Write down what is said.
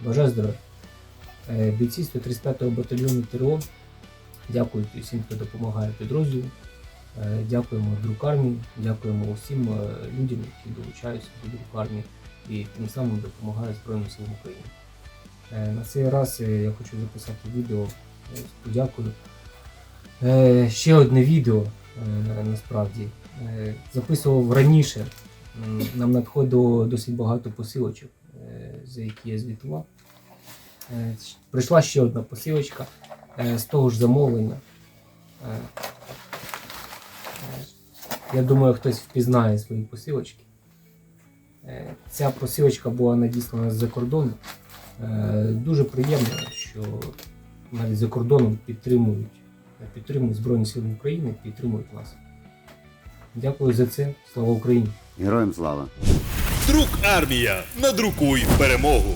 Бажаю здоров'я. Е, Бійці 135-го батальйону ТРО. Дякую всім, хто допомагає підрозділу. Е, Дякуємо друкарні, дякуємо усім е, людям, які долучаються до друкарні і тим самим допомагають Збройним силам України. На цей раз я хочу записати відео з подякою. Ще одне відео насправді. Записував раніше. Нам надходило досить багато посилочок, за які я звітував. Е, Прийшла ще одна посилочка е, з того ж замовлення. Е, Я думаю, хтось впізнає свої посилочки. Ця посилочка була надіслана з-за кордону. Дуже приємно, що навіть за кордоном підтримують, підтримують Збройні Сили України, підтримують нас. Дякую за це. Слава Україні! Героям слава! Друк армія. Надрукуй перемогу.